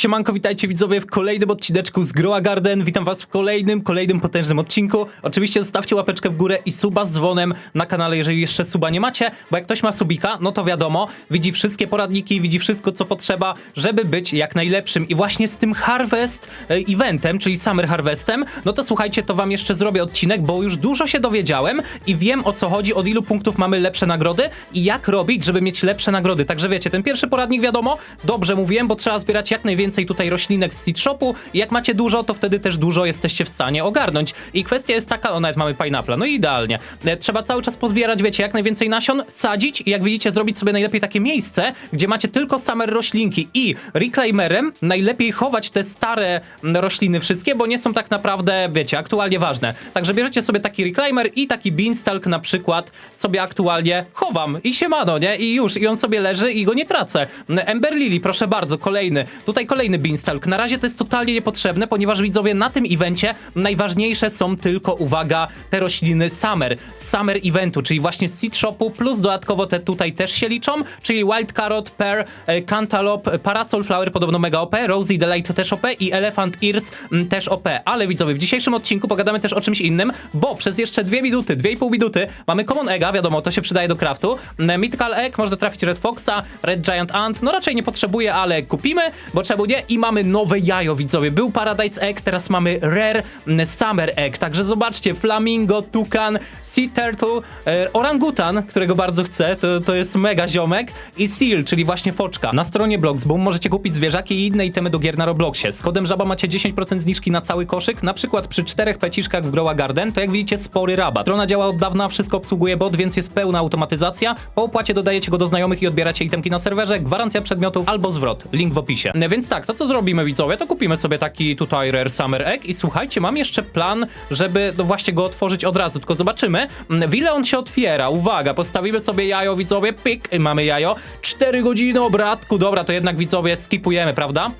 Siemanko, witajcie widzowie w kolejnym odcineczku z Groa Garden. Witam was w kolejnym, kolejnym potężnym odcinku. Oczywiście zostawcie łapeczkę w górę i suba z dzwonem na kanale, jeżeli jeszcze suba nie macie, bo jak ktoś ma subika, no to wiadomo, widzi wszystkie poradniki, widzi wszystko co potrzeba, żeby być jak najlepszym. I właśnie z tym Harvest e, eventem, czyli Summer Harvestem, no to słuchajcie, to wam jeszcze zrobię odcinek, bo już dużo się dowiedziałem i wiem o co chodzi, od ilu punktów mamy lepsze nagrody i jak robić, żeby mieć lepsze nagrody. Także wiecie, ten pierwszy poradnik wiadomo, dobrze mówiłem, bo trzeba zbierać jak najwięcej tutaj roślinek z seed shopu i jak macie dużo, to wtedy też dużo jesteście w stanie ogarnąć. I kwestia jest taka, o nawet mamy pineapple, no idealnie. E, Trzeba cały czas pozbierać, wiecie, jak najwięcej nasion, sadzić i jak widzicie, zrobić sobie najlepiej takie miejsce, gdzie macie tylko same roślinki i reclaimerem najlepiej chować te stare rośliny wszystkie, bo nie są tak naprawdę, wiecie, aktualnie ważne. Także bierzecie sobie taki reclaimer i taki beanstalk na przykład sobie aktualnie chowam i siemano, nie? I już, i on sobie leży i go nie tracę. Ember Lily, proszę bardzo, kolejny. Tutaj kolejny beanstalk. Na razie to jest totalnie niepotrzebne, ponieważ widzowie na tym evencie najważniejsze są tylko, uwaga, te rośliny Summer. Summer eventu, czyli właśnie z seed shopu, plus dodatkowo te tutaj też się liczą, czyli Wild Carrot, Pear, e, Cantaloupe, Parasol Flower podobno mega OP, Rosy Delight też OP i Elephant Ears mm, też OP. Ale widzowie, w dzisiejszym odcinku pogadamy też o czymś innym, bo przez jeszcze dwie minuty, dwie i pół minuty mamy Common Egga, wiadomo, to się przydaje do craftu. Mm, Mythical Egg, można trafić Red Foxa, Red Giant Ant, no raczej nie potrzebuję, ale kupimy, bo czemu nie? I mamy nowe jajo, widzowie. Był Paradise Egg, teraz mamy Rare mm, Summer Egg, także zobaczcie, Flamingo, Tukan, Sea Turtle, e, Orangutan, którego bardzo chcę, to, to jest mega ziomek i Seal, czyli właśnie foczka. Na stronie Bloxboom możecie kupić zwierzaki i inne itemy do gier na Robloxie. Z kodem żaba macie 10% zniżki na cały koszyk, na przykład przy czterech peciszkach w Growa Garden, to jak widzicie spory rabat. Strona działa od dawna, wszystko obsługuje bot, więc jest pełna automatyzacja. Po opłacie dodajecie go do znajomych i odbieracie itemki na serwerze, gwarancja przedmiotów albo zwrot. Link w opisie. E, Więc tak, to co zrobimy widzowie, to kupimy sobie taki tutaj Rare Summer Egg i słuchajcie, mam jeszcze plan, żeby no właśnie go otworzyć od razu, tylko zobaczymy mm, w ile on się otwiera. Uwaga, postawimy sobie jajo widzowie, pik, mamy jajo. 4 godziny obratku, dobra, to jednak widzowie skipujemy, prawda?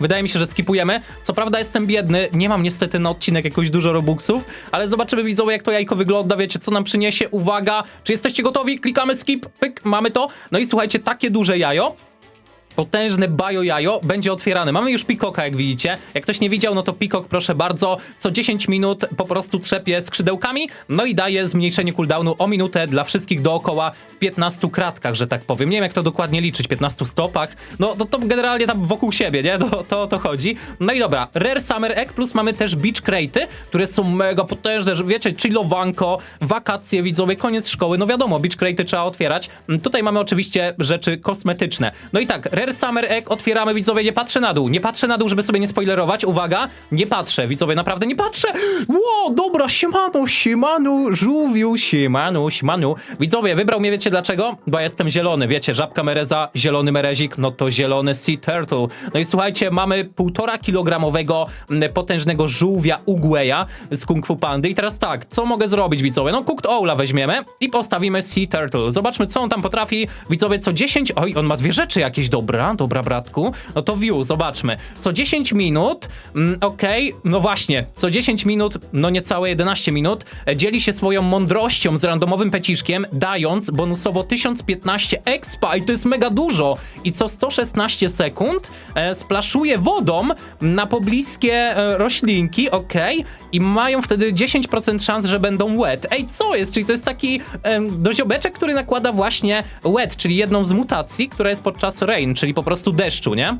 Wydaje mi się, że skipujemy. Co prawda jestem biedny, nie mam niestety na odcinek jakoś dużo robuxów, ale zobaczymy widzowie jak to jajko wygląda, wiecie co nam przyniesie. Uwaga, czy jesteście gotowi? Klikamy skip, pyk, mamy to. No i słuchajcie, takie duże jajo. Potężne bajo jajo będzie otwierane. Mamy już pikoka, jak widzicie. Jak ktoś nie widział, no to pikok, proszę bardzo, co 10 minut po prostu trzepie skrzydełkami, no i daje zmniejszenie cooldownu o minutę dla wszystkich dookoła w 15 kratkach, że tak powiem. Nie wiem, jak to dokładnie liczyć, 15 stopach. No to, to generalnie tam wokół siebie, nie? To, to, to chodzi. No i dobra, Rare Summer Egg, plus mamy też Beach Crate'y, które są mega potężne, że wiecie, chillowanko, wakacje, widzowie, koniec szkoły. No wiadomo, Beach Crate'y trzeba otwierać. Tutaj mamy oczywiście rzeczy kosmetyczne. No i tak, Rare Summer Egg otwieramy, widzowie, nie patrzę na dół. Nie patrzę na dół, żeby sobie nie spoilerować. Uwaga, nie patrzę, widzowie, naprawdę nie patrzę. Ło, dobra, siemano, siemanu, żółwiu, siemanu, siemanu. Widzowie, wybrał mnie, wiecie dlaczego? Bo ja jestem zielony, wiecie, żabka mereza, zielony merezik, no to zielony sea turtle. No i słuchajcie, mamy półtora kilogramowego mm, potężnego żółwia Ugweya z Kung Fu Pandy. I teraz tak, co mogę zrobić, widzowie? No Cooked Ola weźmiemy i postawimy sea turtle. Zobaczmy, co on tam potrafi. Widzowie, co 10... Oj, on ma dwie rzeczy jakieś, dobra, dobra, bratku. No to view, zobaczmy. Co 10 minut, mm, okej, no właśnie, co 10 minut, no niecałe 11 minut, e, dzieli się swoją mądrością z randomowym peciszkiem, dając bonusowo 1015 expa i to jest mega dużo. I co 116 sekund e, splaszuje wodą na pobliskie e, roślinki, okej, i mają wtedy 10% szans, że będą wet. Ej, co jest? Czyli to jest taki em, doziobeczek, który nakłada właśnie wet, czyli jedną z mutacji, która jest podczas rain, czyli po prostu deszczu, nie?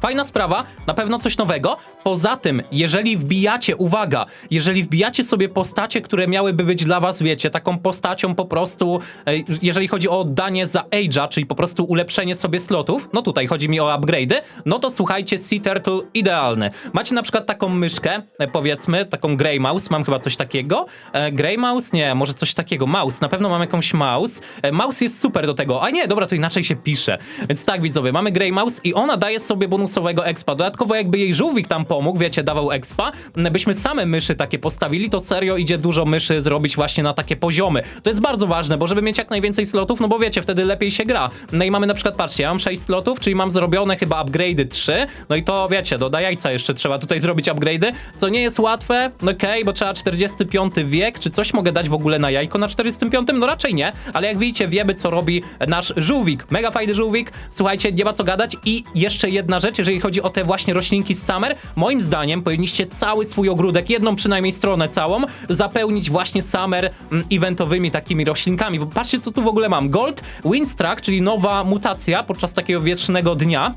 Fajna sprawa, na pewno coś nowego. Poza tym, jeżeli wbijacie, uwaga, jeżeli wbijacie sobie postacie, które miałyby być dla was, wiecie, taką postacią po prostu, e, jeżeli chodzi o oddanie za age'a, czyli po prostu ulepszenie sobie slotów, no tutaj chodzi mi o upgrade'y, no to słuchajcie, Sea Turtle idealny. Macie na przykład taką myszkę, e, powiedzmy, taką Grey Mouse, mam chyba coś takiego. E, Grey Mouse? Nie, może coś takiego. Mouse, na pewno mam jakąś mouse. Mouse jest super do tego. A nie, dobra, to inaczej się pisze. Więc tak, widzowie, mamy Grey Mouse i ona daje sobie bonusowego expa. Dodatkowo jakby jej żółwik tam pomógł, wiecie, dawał expa, byśmy same myszy takie postawili, to serio idzie dużo myszy zrobić właśnie na takie poziomy. To jest bardzo ważne, bo żeby mieć jak najwięcej slotów, no bo wiecie, wtedy lepiej się gra. No i mamy na przykład, patrzcie, ja mam 6 slotów, czyli mam zrobione chyba upgrade'y 3, no i to wiecie, do jajca jeszcze trzeba tutaj zrobić upgrade'y, co nie jest łatwe, no okej, bo trzeba 45 wiek, czy coś mogę dać w ogóle na jajko na 45? No raczej nie, ale jak widzicie, wiemy co robi nasz żółwik. Mega fajny żółwik, słuchajcie, nie ma co gadać i jeszcze jedna rzecz, jeżeli chodzi o te właśnie roślinki z Summer, moim zdaniem powinniście cały swój ogródek, jedną przynajmniej stronę całą, zapełnić właśnie Summer mm, eventowymi takimi roślinkami. Bo patrzcie, co tu w ogóle mam. Gold Windstruck, czyli nowa mutacja podczas takiego wietrznego dnia.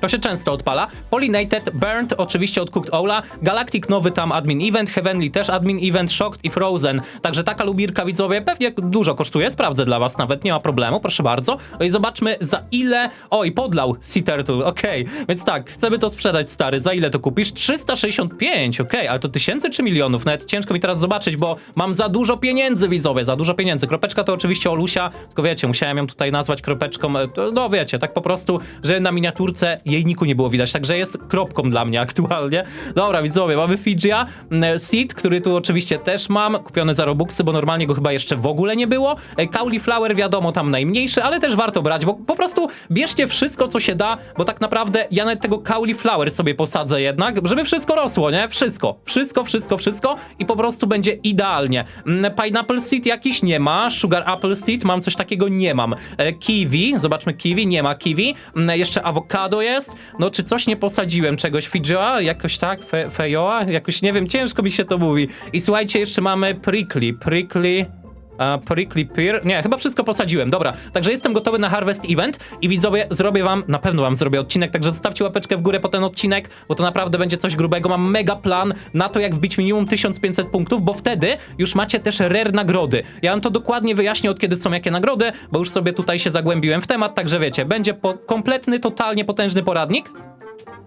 To się często odpala. Pollinated, Burnt, oczywiście od Cooked Ola, Galactic nowy tam admin event, Heavenly też admin event, Shocked i Frozen. Także taka lubirka widzowie pewnie dużo kosztuje, sprawdzę dla was nawet, nie ma problemu, proszę bardzo. No i zobaczmy za ile... O, i podlał Sea Turtle, okej. Więc tak, chcemy to sprzedać, stary, za ile to kupisz? 365, okej, ale to tysięcy czy milionów? Nawet ciężko mi teraz zobaczyć, bo mam za dużo pieniędzy, widzowie, za dużo pieniędzy. Kropeczka to oczywiście Olusia, tylko wiecie, musiałem ją tutaj nazwać kropeczką, e, no wiecie, tak po prostu, że na miniaturce jej niku nie było widać, także jest kropką dla mnie aktualnie. Dobra, widzowie, mamy Figia, mm, Seed, który tu oczywiście też mam, kupiony za Robuxy, bo normalnie go chyba jeszcze w ogóle nie było. E, Cauliflower, wiadomo, tam najmniejszy, ale też warto brać, bo po prostu bierzcie wszystko, co się da, bo tak naprawdę ja nawet tego Cauliflower sobie posadzę jednak, żeby wszystko rosło, nie? Wszystko, wszystko, wszystko, wszystko i po prostu będzie idealnie. Mm, Pineapple Seed jakiś nie ma, Sugar Apple Seed, mam coś takiego, nie mam. E, Kiwi, zobaczmy kiwi, nie ma kiwi. Mm, Jeszcze awokado jest. No czy coś nie posadziłem, czegoś Fidżoa, jakoś tak, Fe, Fejoa, jakoś nie wiem, ciężko mi się to mówi. I słuchajcie, jeszcze mamy Prickly, Prickly... A, prickly Pear. Nie, chyba wszystko posadziłem. Dobra, także jestem gotowy na Harvest Event i widzowie, zrobię wam, na pewno wam zrobię odcinek, także zostawcie łapeczkę w górę po ten odcinek, bo to naprawdę będzie coś grubego. Mam mega plan na to, jak wbić minimum 1500 punktów, bo wtedy już macie też rare nagrody. Ja wam to dokładnie wyjaśnię, od kiedy są jakie nagrody, bo już sobie tutaj się zagłębiłem w temat, także wiecie, będzie kompletny, totalnie potężny poradnik.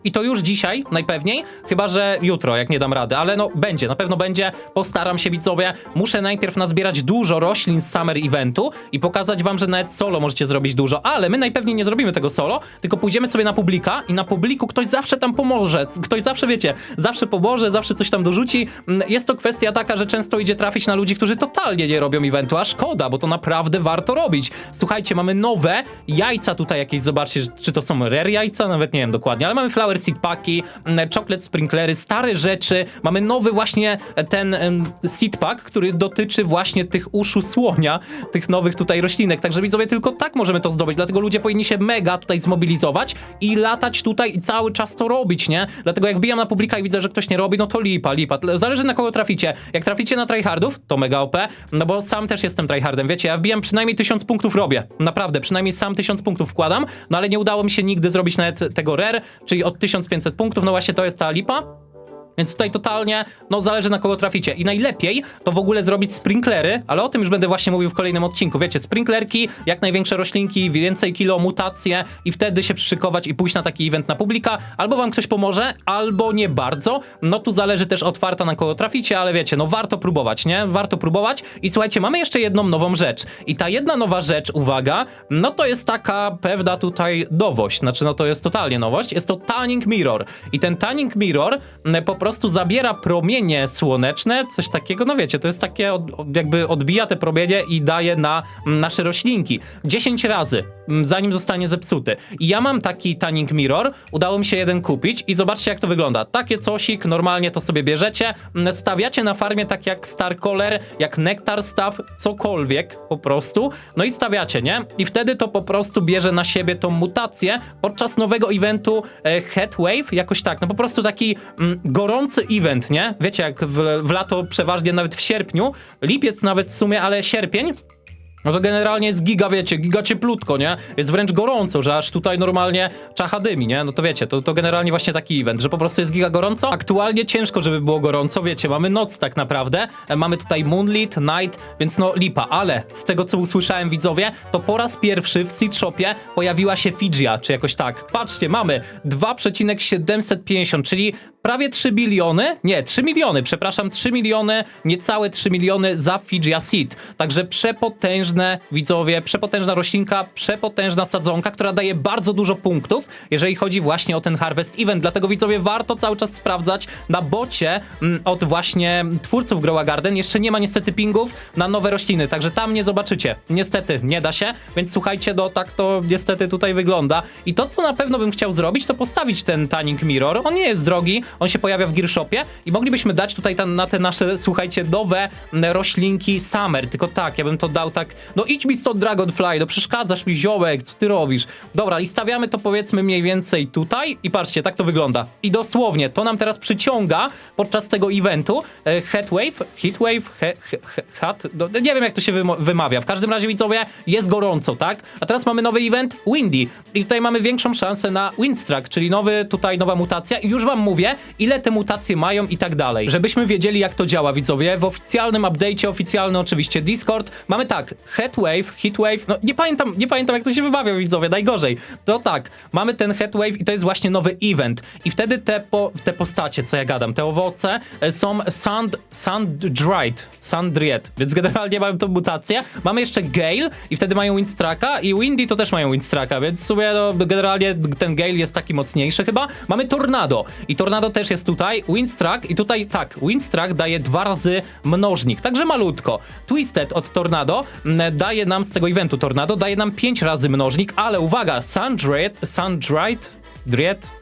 I to już dzisiaj, najpewniej, chyba że jutro, jak nie dam rady, ale no będzie, na pewno będzie. Postaram się widzowie. Muszę najpierw nazbierać dużo roślin z Summer Eventu i pokazać wam, że nawet solo możecie zrobić dużo, ale my najpewniej nie zrobimy tego solo, tylko pójdziemy sobie na publika i na publiku ktoś zawsze tam pomoże. Ktoś zawsze, wiecie, zawsze pomoże, zawsze coś tam dorzuci. Mm, Jest to kwestia taka, że często idzie trafić na ludzi, którzy totalnie nie robią eventu, a szkoda, bo to naprawdę warto robić. Słuchajcie, mamy nowe jajca tutaj jakieś, zobaczcie, czy to są rare jajca, nawet nie wiem dokładnie, ale mamy flower seed packi, mm, chocolate sprinklery, stare rzeczy, mamy nowy właśnie ten em, seed pack, który dotyczy właśnie tych uszu słonia, tych nowych tutaj roślinek, także widzowie, tylko tak możemy to zdobyć, dlatego ludzie powinni się mega tutaj zmobilizować i latać tutaj i cały czas to robić, nie? Dlatego jak bijam na publika i widzę, że ktoś nie robi, no to lipa, lipa. Zależy na kogo traficie. Jak traficie na tryhardów, to mega OP, no bo sam też jestem tryhardem, wiecie, ja wbijam przynajmniej 1000 punktów robię. Naprawdę, przynajmniej sam 1000 punktów wkładam, no ale nie udało mi się nigdy zrobić nawet tego rare, czyli od 1500 punktów, no właśnie to jest ta lipa. Więc tutaj totalnie, no zależy na kogo traficie. I najlepiej to w ogóle zrobić sprinklery, ale o tym już będę właśnie mówił w kolejnym odcinku. Wiecie, sprinklerki, jak największe roślinki, więcej kilo, mutacje i wtedy się przyszykować i pójść na taki event na publika. Albo wam ktoś pomoże, albo nie bardzo. No tu zależy też od farta na kogo traficie, ale wiecie, no warto próbować, nie? Warto próbować. I słuchajcie, mamy jeszcze jedną nową rzecz. I ta jedna nowa rzecz, uwaga, no to jest taka pewna tutaj nowość. Znaczy, no to jest totalnie nowość. Jest to Tanning Mirror. I ten Tanning Mirror m, po prostu zabiera promienie słoneczne, coś takiego, no wiecie, to jest takie, jakby odbija te promienie i daje na nasze roślinki. 10 razy, zanim zostanie zepsuty. I ja mam taki Tanning Mirror, udało mi się jeden kupić i zobaczcie jak to wygląda. Takie cosik, normalnie to sobie bierzecie, stawiacie na farmie tak jak Star Color, jak Nectar Staff, cokolwiek po prostu, no i stawiacie, nie? I wtedy to po prostu bierze na siebie tą mutację podczas nowego eventu e, Heatwave, jakoś tak, no po prostu taki gorący event, nie? Wiecie, jak w, w lato przeważnie nawet w sierpniu, lipiec nawet w sumie, ale sierpień, no to generalnie jest giga, wiecie, giga cieplutko, nie? Jest wręcz gorąco, że aż tutaj normalnie czacha dymi, nie? No to wiecie, to, to generalnie właśnie taki event, że po prostu jest giga gorąco. Aktualnie ciężko, żeby było gorąco, wiecie, mamy noc tak naprawdę, e, mamy tutaj moonlit, night, więc no lipa, ale z tego co usłyszałem widzowie, to po raz pierwszy w Seed Shopie pojawiła się Figia, czy jakoś tak. Patrzcie, mamy 2,750, czyli prawie 3 biliony, nie, 3 miliony, przepraszam, 3 miliony, niecałe 3 miliony za Figia Seed. Także przepotężne, widzowie, przepotężna roślinka, przepotężna sadzonka, która daje bardzo dużo punktów, jeżeli chodzi właśnie o ten Harvest Event. Dlatego widzowie, warto cały czas sprawdzać na bocie mm, od właśnie twórców Growa Garden. Jeszcze nie ma niestety pingów na nowe rośliny, także tam nie zobaczycie. Niestety, nie da się, więc słuchajcie, no tak to niestety tutaj wygląda. I to, co na pewno bym chciał zrobić, to postawić ten Tanning Mirror. On nie jest drogi, on się pojawia w Gearshopie i moglibyśmy dać tutaj tam na te nasze, słuchajcie, nowe mm, roślinki Summer. Tylko tak, ja bym to dał tak No idź mi stąd Dragonfly, no przeszkadzasz mi ziołek, co ty robisz? Dobra, i stawiamy to powiedzmy mniej więcej tutaj i patrzcie, tak to wygląda. I dosłownie, to nam teraz przyciąga podczas tego eventu e, Heatwave, Heatwave, he, he, he, hat, no, nie wiem jak to się wymawia. W każdym razie widzowie, jest gorąco, tak? A teraz mamy nowy event Windy i tutaj mamy większą szansę na Windstruck, czyli nowy tutaj nowa mutacja i już wam mówię, ile te mutacje mają i tak dalej. Żebyśmy wiedzieli jak to działa widzowie, w oficjalnym update'cie, oficjalny oczywiście Discord, mamy tak, Heatwave, Heatwave, no nie pamiętam, nie pamiętam jak to się wymawia widzowie, najgorzej. To tak, mamy ten Heatwave i to jest właśnie nowy event i wtedy te, po, te postacie, co ja gadam, te owoce e, są sand, sand-dried, sand-dried, więc generalnie mamy tą mutację. Mamy jeszcze Gale i wtedy mają Windstraka i Windy to też mają Windstraka, więc w sumie no, generalnie ten Gale jest taki mocniejszy chyba. Mamy Tornado i Tornado też jest tutaj, Windstruck i tutaj tak, Windstruck daje dwa razy mnożnik, także malutko. Twisted od Tornado daje nam z tego eventu Tornado, daje nam pięć razy mnożnik, ale uwaga, Sundried, Sundried, Dried,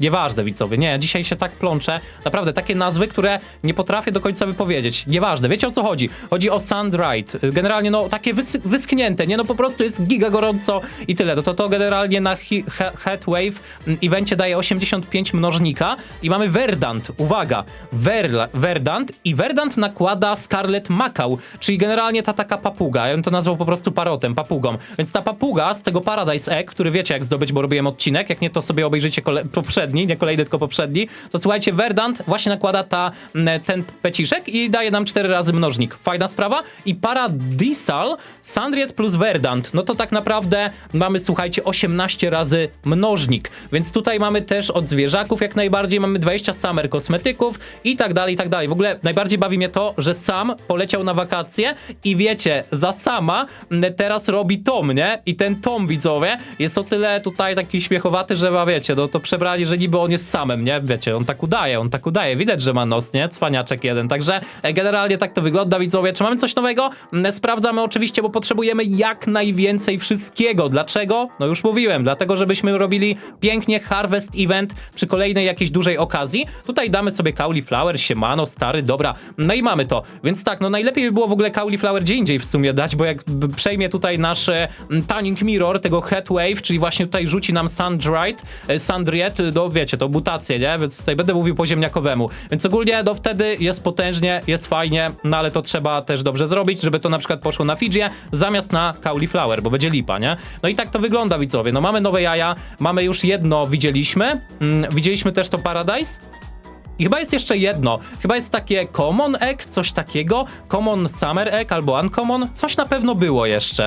Nieważne, widzowie, nie, dzisiaj się tak plączę. Naprawdę, takie nazwy, które nie potrafię do końca wypowiedzieć. Nieważne, wiecie o co chodzi? Chodzi o Sandrite. Generalnie, no, takie wys wyschnięte, nie? No po prostu jest giga gorąco i tyle. No to to generalnie na he he Heatwave mm, evencie daje 85 mnożnika i mamy Verdant. Uwaga, Verla Verdant i Verdant nakłada Scarlet Macau, czyli generalnie ta taka papuga. Ja bym to nazwał po prostu parotem, papugą. Więc ta papuga z tego Paradise Egg, który wiecie jak zdobyć, bo robiłem odcinek, jak nie to sobie obejrzyjcie kole poprzedni, nie kolejny, tylko poprzedni, to słuchajcie, Verdant właśnie nakłada ta, m, ten peciszek i daje nam cztery razy mnożnik. Fajna sprawa. I Paradisal, Sandriet plus Verdant, no to tak naprawdę mamy, słuchajcie, 18 razy mnożnik. Więc tutaj mamy też od zwierzaków jak najbardziej, mamy 20 summer kosmetyków i tak dalej, i tak dalej. W ogóle najbardziej bawi mnie to, że sam poleciał na wakacje i wiecie, za sama m, teraz robi tom, nie? I ten tom, widzowie, jest o tyle tutaj taki śmiechowaty, że ma, wiecie, no to przebrali, że niby on jest samym, nie? Wiecie, on tak udaje, on tak udaje. Widać, że ma nos, nie? Cwaniaczek jeden. Także e, generalnie tak to wygląda, widzowie. Czy mamy coś nowego? Mm, Sprawdzamy oczywiście, bo potrzebujemy jak najwięcej wszystkiego. Dlaczego? No już mówiłem, dlatego, żebyśmy robili pięknie Harvest Event przy kolejnej jakiejś dużej okazji. Tutaj damy sobie Cauliflower, siemano, stary, dobra. No i mamy to. Więc tak, no najlepiej by było w ogóle Cauliflower gdzie indziej w sumie dać, bo jak przejmie tutaj nasz e, m, Tanning Mirror, tego Heatwave, czyli właśnie tutaj rzuci nam Sundried, e, Sundried, do wiecie, to mutacje, nie? Więc tutaj będę mówił po ziemniakowemu. Więc ogólnie do wtedy jest potężnie, jest fajnie, no ale to trzeba też dobrze zrobić, żeby to na przykład poszło na Fidżie zamiast na Cauliflower, bo będzie lipa, nie? No i tak to wygląda, widzowie. No mamy nowe jaja, mamy już jedno, widzieliśmy. Mm, widzieliśmy też to Paradise. I chyba jest jeszcze jedno. Chyba jest takie Common Egg, coś takiego. Common Summer Egg albo Uncommon. Coś na pewno było jeszcze.